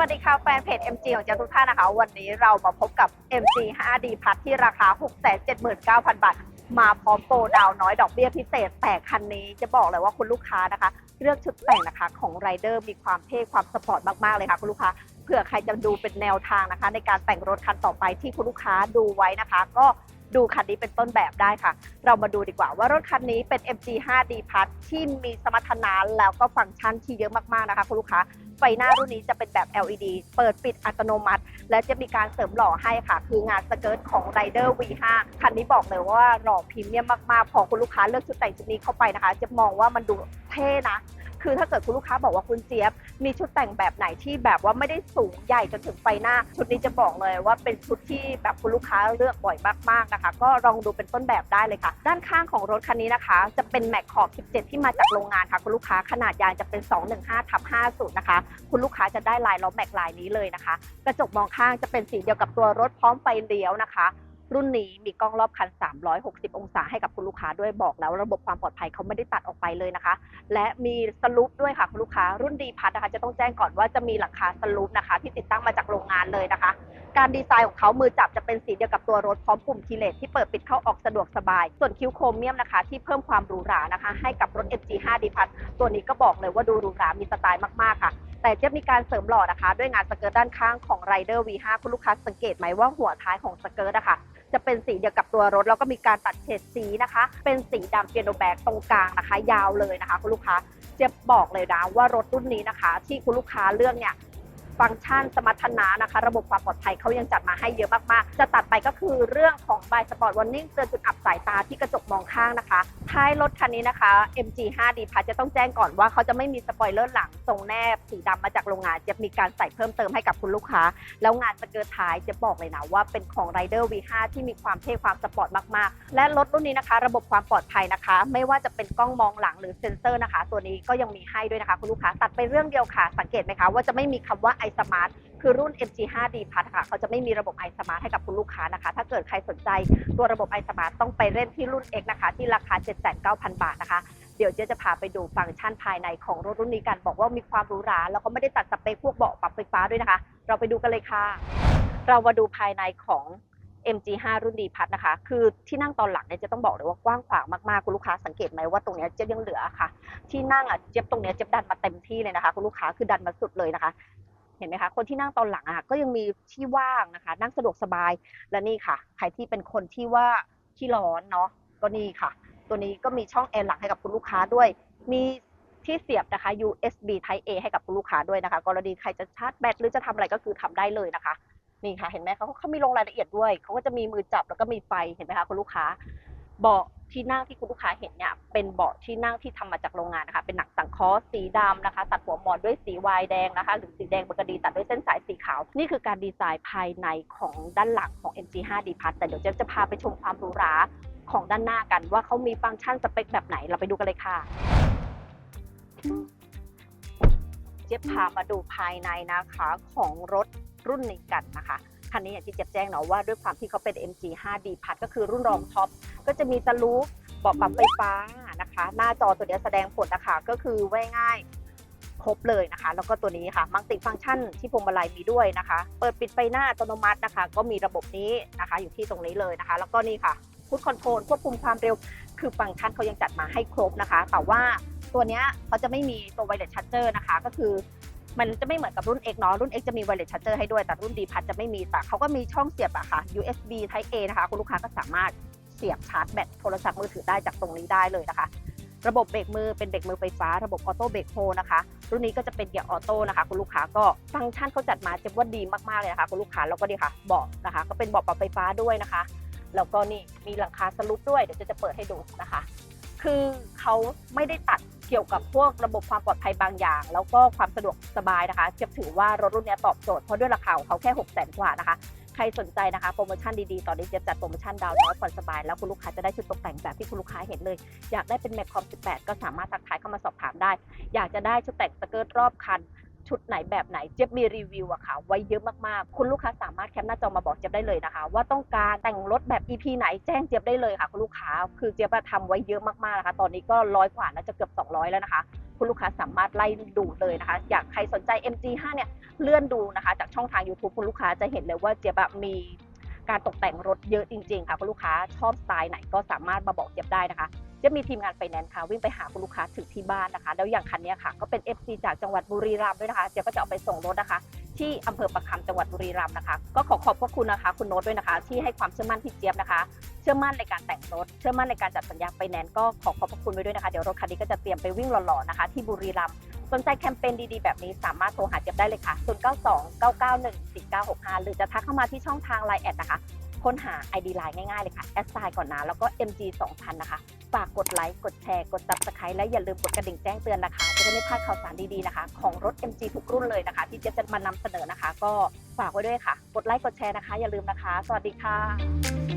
วัสดีค่ะแฟนเพจ MG ของเจ้าทุกท่านนะคะ วันนี้เรามาพบกับ MG 5D พัทที่ราคา 679,000 บาท มาพร้อมโปรดาวน้อยดอกเบี้ยพิเศษ แต่คันนี้จะบอกเลยว่าคุณลูกค้านะคะ เลือกชุดแต่งนะคะของไรเดอร์มีความเท่ความสปอร์ตมาก ๆ เลยค่ะคุณลูกค้าเผื่อใครจะดูเป็นแนวทางนะคะ ในการแต่งรถคันต่อไปที่คุณลูกค้าดูไว้นะคะ ก็ ดูคันนี้เป็นต้นแบบได้ค่ะ เรามาดูดีกว่าว่ารถคันนี้เป็น MG 5D พัทที่มีสมรรถนะแล้วก็ฟังก์ชันที่เยอะมากๆนะคะคุณลูกค้าไฟหน้ารุ่นนี้จะเป็นแบบ LED เปิดปิดอัตโนมัติ และจะมีการเสริมหล่อให้ค่ะ คืองานสเกิร์ตของ Rider V5 คันนี้บอกเลยว่าหล่อพรีเมียมมากๆ พอคุณลูกค้าเลือกชุดแต่งชุดนี้เข้าไปนะคะ จะมองว่ามันดูเท่นะ คือถ้าเกิดคุณลูกค้าบอกว่าคุณเจี๊ยบ มีชุดแต่งแบบไหนที่แบบว่าไม่ได้สูงใหญ่จนถึงไฟหน้า ชุดนี้จะบอกเลยว่าเป็นชุดที่แบบคุณลูกค้าเลือกบ่อยมากๆนะคะ ก็ลองดูเป็นต้นแบบได้เลยค่ะ ด้านข้างของรถคันนี้นะคะ จะเป็นแม็กขอบ 17 ที่มาจากโรงงานค่ะคุณลูกค้าขนาดยางจะเป็น 215ทับ50นะคะคุณลูกค้าจะได้ลายล้อแม็กลายนี้เลยนะคะ กระจกมองข้างจะเป็นสีเดียวกับตัวรถพร้อมไฟเลี้ยวนะคะ รุ่นนี้มีกล้องรอบคัน 360 องศาให้กับคุณลูกค้าด้วยบอกแล้วระบบความปลอดภัยเขาไม่ได้ตัดออกไปเลยนะคะ และมีสลูปด้วยค่ะคุณลูกค้า รุ่นดีพัทนะคะจะต้องแจ้งก่อนว่าจะมีหลังคาสลูปนะคะ ที่ติดตั้งมาจากโรงงานเลยนะคะ การดีไซน์ของเขามือจับจะเป็นสีเดียวกับตัวรถพร้อมปุ่มคีเลสที่เปิดปิดเข้าออกสะดวกสบาย ส่วนคิ้วโครเมียมนะคะที่เพิ่มความหรูหรานะคะ ให้กับรถ MG5 d พัทตัวนี้ก็บอกเลยว่าดูหรูหรามีสไตล์มากๆค่ะแต่จะมีการเสริมหล่อนะคะ ด้วยงานสเกิร์ตด้านข้างของ Rider V5 คุณลูกค้าสังเกตไหมว่าหัวท้ายของสเกิร์ตอะคะ จะเป็นสีเดียวกับตัวรถ แล้วก็มีการตัดเฉดสีนะคะ เป็นสีดำเปียโนแบ็กตรงกลางนะคะ ยาวเลยนะคะ คุณลูกค้าเจะบอกเลยนะว่ารถรุ่นนี้นะคะ ที่คุณลูกค้าเลือกเนี่ย ฟังก์ชันสมรรถนะนะคะ ระบบความปลอดภัยเขายังจัดมาให้เยอะมากๆ จะตัดไปก็คือเรื่องของบายสปอร์ตวอร์นิ่งเตือนจุดอับสายตาที่กระจกมองข้างนะคะ ท้ายรถคันนี้นะคะ MG 5D พัทจะต้องแจ้งก่อนว่าเขาจะไม่มีสปอยเลอร์หลังทรงแนบสีดำมาจากโรงงานจะมีการใส่เพิ่มเติมให้กับคุณลูกค้า แล้วงานสเกิร์ตท้ายจะบอกเลยนะว่าเป็นของ Rider V5 ที่มีความเท่ความสปอร์ตมากๆ และรถรุ่นนี้นะคะ ระบบความปลอดภัยนะคะ ไม่ว่าจะเป็นกล้องมองหลังหรือเซ็นเซอร์นะคะ ตัวนี้ก็ยังมีให้ด้วยนะคะคุณลูกค้าตัดไปเรื่องเดียวค่ะสังเกตไหมคะว่าจะไม่มีคำว่า iSmart คือรุ่น MG5D พัทค่ะ เขาจะไม่มีระบบ iSmart ให้กับคุณลูกค้านะคะ ถ้าเกิดใครสนใจตัวระบบ iSmart ต้องไปเล่นที่รุ่น X นะคะ ที่ราคา 79,000 บาทนะคะ เดี๋ยวเจ๊จะพาไปดูฟังก์ชันภายในของรถรุ่นนี้กัน บอกว่ามีความหรูหรา แล้วก็ไม่ได้ตัดสเปคพวกเบาะปรับไฟฟ้าด้วยนะคะ เราไปดูกันเลยค่ะ เรามาดูภายในของ MG5 รุ่นดีพัทนะคะ คือที่นั่งตอนหลังเนี่ยจะต้องบอกเลยว่ากว้างขวางมากๆ คุณลูกค้าสังเกตไหมว่าตรงเนี้ยเจ๊ยังเหลือค่ะ ที่นั่งอะเจ๊บตรงเนี้ยเจ๊บดันมาเต็มที่เลยนะคะ คุณลูกค้าคือดันมาสุดเลยนะคะ เห็นไหมคะคนที่นั่งตอนหลังอะก็ยังมีที่ว่างนะคะ นั่งสะดวกสบายและนี่ค่ะ ใครที่เป็นคนที่ว่าขี้ร้อนเนาะก็นี่ค่ะ ตัวนี้ก็มีช่องแอร์หลังให้กับคุณลูกค้าด้วย มีที่เสียบนะคะ USB Type A ให้กับคุณลูกค้าด้วยนะคะ กรณีใครจะชาร์จแบตหรือจะทำอะไรก็คือทำได้เลยนะคะนี่ค่ะเห็นไหมเขาเขามีลงรายละเอียดด้วยเขาก็จะมีมือจับแล้วก็มีไฟเห็นไหมคะคุณลูกค้า เบาะที่นั่งที่คุณลูกค้าเห็นเนี่ยเป็นเบาะที่นั่งที่ทำมาจากโรงงานนะคะ เป็นหนังสังเคราะห์สีดำนะคะ ตัดหัวหมอนด้วยสีวายแดงนะคะ หรือสีแดงเบอร์กดีตัดด้วยเส้นสายสีขาว นี่คือการดีไซน์ภายในของด้านหลังของ MG5D พัทแต่เดี๋ยวเจ๊จะพาไปชมความหรูหราของด้านหน้ากันว่าเขามีฟังก์ชันสเปคแบบไหนเราไปดูกันเลยค่ะ เจ๊พามาดูภายในนะคะของรถรุ่นนี้กันนะคะ คันนี้อย่างที่เจี๊ยบแจ้งเนาะว่าด้วยความที่เขาเป็น MG 5D พัดก็คือรุ่นรองท็อปก็จะมีสลูปเบาะปรับไฟฟ้านะคะ หน้าจอตัวเนี้แสดงผลนะคะก็คือไว้ง่ายครบเลยนะคะ แล้วก็ตัวนี้ค่ะมัลติฟังก์ชันที่พวงมาลัยมีด้วยนะคะ เปิดปิดไฟหน้าอัตโนมัตินะคะ ก็มีระบบนี้นะคะ อยู่ที่ตรงนี้เลยนะคะ แล้วก็นี่ค่ะพุทคอนโทรลควบคุมความเร็ว คือฟังก์ชันเขายังจัดมาให้ครบนะคะ แต่ว่าตัวเนี้ยเขาจะไม่มีตัวไวเลสชั r เจอร์นะคะ ก็คือ มันจะไม่เหมือนกับรุ่น X เนาะรุ่น X จะมี wireless charger ให้ด้วยแต่รุ่น D พัดจะไม่มีแต่เขาก็มีช่องเสียบอะค่ะ USB Type A นะคะคุณลูกค้าก็สามารถเสียบชาร์จแบตโทรศัพท์มือถือได้จากตรงนี้ได้เลยนะคะ ระบบเบรกมือเป็นเบรกมือไฟฟ้า ระบบออโต้เบรกโฮนะคะ รุ่นนี้ก็จะเป็นเกียร์ออโต้นะคะ คุณลูกค้าก็ฟังก์ชันเขาจัดมาเจ็บว่าดีมากๆเลยนะคะคุณลูกค้าแล้วก็ดีค่ะเบาะนะคะ ก็เป็นเบาะปรับไฟฟ้าด้วยนะคะ แล้วก็นี่มีหลังคาสลูปด้วยเดี๋ยวจะจะเปิดให้ดูนะคะ คือเขาไม่ได้ตัด เกี่ยวกับพวกระบบความปลอดภัยบางอย่าง แล้วก็ความสะดวกสบายนะคะเทียบถือว่ารถรุ่นนี้ตอบโจทย์เพราะด้วยราคาของเขาแค่6 0 0 0 0 0กว่านะคะ ใครสนใจนะคะ โปรโมชั่นดีๆ ตอนนี้เจะจัดโปรโมชั่นดาวน์น้อยผ่อนสบาย แล้วคุณลูกค้าจะได้ชุดตกแต่งแบบที่คุณลูกค้าเห็นเลย อยากได้เป็นแมคคอม 18 ก็สามารถทักทายเข้ามาสอบถามได้ อยากจะได้ชุดแต่งสเกิร์ตรอบคัน ชุดไหนแบบไหนเจี๊ยบมีรีวิวอะค่ะ ไว้เยอะมากๆ คุณลูกค้าสามารถแคปหน้าจอมาบอกเจี๊ยบได้เลยนะคะ ว่าต้องการแต่งรถแบบ EP ไหนแจ้งเจี๊ยบได้เลยค่ะ คุณลูกค้าคือเจี๊ยบอะทำไว้เยอะมากๆนะคะ ตอนนี้ก็ร้อยกว่าน่าจะเกือบ 200 แล้วนะคะคุณลูกค้าสามารถไล่ดูเลยนะคะ อยากใครสนใจ MG5 เนี่ยเลื่อนดูนะคะ จากช่องทาง YouTube คุณลูกค้าจะเห็นเลยว่าเจี๊ยบมีการตกแต่งรถเยอะจริง ๆ ค่ะคุณลูกค้าชอบสไตล์ไหนก็สามารถมาบอกเจี๊ยบได้นะคะ จะมีทีมงานไฟแนนซ์ค่ะวิ่งไปหาคุณลูกค้าถึงที่บ้านนะคะ แล้วอย่างคันนี้ค่ะ ก็เป็น FC จากจังหวัดบุรีรัมย์ด้วยนะคะเจ๊ยบก็จะเอาไปส่งรถนะคะ ที่อำเภอประคำจังหวัดบุรีรัมย์นะคะ ก็ขอขอบพระคุณนะคะ คุณโน้ตด้วยนะคะ ที่ให้ความเชื่อมั่นพี่เจี๊ยบนะคะ เชื่อมั่นในการแต่งรถ เชื่อมั่นในการจัดสัญญาไฟแนนซ์ก็ขอขอบพระคุณไว้ด้วยนะคะเดี๋ยวรถคันนี้ก็จะเตรียมไปวิ่งหล่อๆนะคะ ที่บุรีรัมย์สนใจแคมเปญดีๆ แบบนี้สามารถโทรหาเจี๊ยบได้เลยค่ะ 092 991 4965 หรือจะทักเข้ามาที่ช่องทาง Line แอดนะคะ ค้นหา ID Line ง่ายๆเลยค่ะแอดไซน์ก่อนนะแล้วก็ MG 2000นะคะฝากกดไลค์กดแชร์กด subscribe และอย่าลืมกดกระดิ่งแจ้งเตือนนะคะจะได้ไม่พลาดข่าวสารดีๆนะคะ ของรถ MG ทุกรุ่นเลยนะคะ ที่เจ๊จะมานำเสนอนะคะ ก็ฝากไว้ด้วยค่ะ กดไลค์กดแชร์นะคะ อย่าลืมนะคะ สวัสดีค่ะ